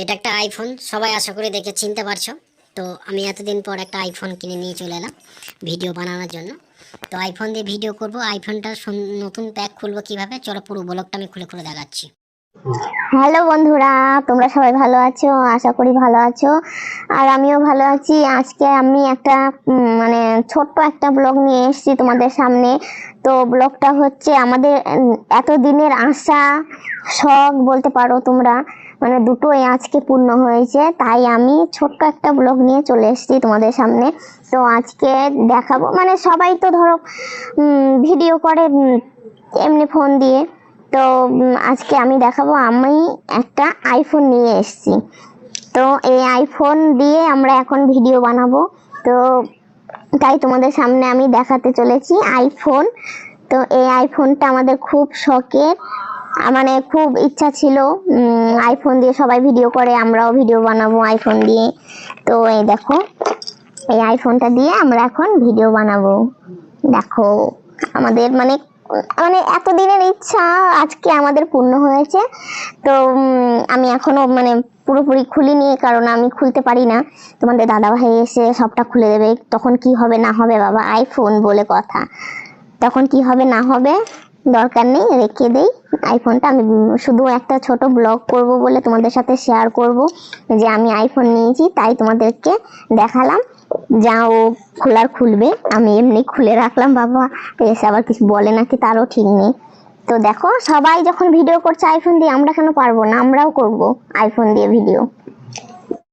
এটা একটা আইফোন সবাই আশা করে দেখে চিনতে পারছ। তো আমি এতদিন পর একটা আইফোন কিনে নিয়ে চলে এলাম ভিডিও বানানোর জন্য। তো আইফোন দিয়ে ভিডিও করব আইফোনটা নতুন প্যাক খুলবো কীভাবে? চলো পুরো ব্লগটা আমি খুলে খুলে দেখাচ্ছি। হ্যালো বন্ধুরা তোমরা সবাই ভালো আছো? আশা করি ভালো আছো। আর আমিও ভালো আছি। আজকে আমি একটা মানে ছোট্ট একটা ব্লগ নিয়ে এসেছি তোমাদের সামনে। তো ব্লগটা হচ্ছে আমাদের উম, এতদিনের আশা শখ বলতে পারো তোমরা। মানে দুটোই আজকে পূর্ণ হয়েছে, তাই আমি ছোট্ট একটা ব্লগ নিয়ে চলে এসেছি তোমাদের সামনে। তো আজকে দেখাবো মানে সবাই তো ধরো ভিডিও করে এমনি ফোন দিয়ে। তো আজকে আমি দেখাবো, আমি একটা আইফোন নিয়ে এসেছি। তো এই আইফোন দিয়ে আমরা এখন ভিডিও বানাবো। তো তাই তোমাদের সামনে আমি দেখাতে চলেছি আইফোন তো এই আইফোনটা আমাদের খুব শখের। মানে খুব ইচ্ছা ছিল আইফোন দিয়ে সবাই ভিডিও করে, আমরাও ভিডিও বানাবো আইফোন দিয়ে। তো এই দেখো, এই আইফোনটা দিয়ে আমরা এখন ভিডিও বানাবো। দেখো, আমাদের মানে মানে এতদিনের ইচ্ছা, আজকে আমাদের পূর্ণ হয়েছে। তো আমি এখনও মানে পুরোপুরি খুলিনি, কারণ আমি খুলতে পারি না। তোমাদের দাদা ভাই এসে সবটা খুলে দেবে, তখন কি হবে, না হবে বাবা আইফোন বলে কথা। তখন কি হবে, না হবে, দরকার নেই, রেখে দেই। আইফোনটা আমি শুধু একটা ছোট ব্লগ করব বলে তোমাদের সাথে শেয়ার করব যে আমি আইফোন নিয়েছি, তাই তোমাদেরকে দেখালাম। যা ও খোলার খুলবে। আমি এমনি খুলে রাখলাম, বাবা। এসে আবার কিছু বলে নাকি, তারও ঠিক নেই। তো দেখো, সবাই যখন ভিডিও করছে আইফোন দিয়ে, আমরা কেন পারব না? আমরাও করব আইফোন দিয়ে ভিডিও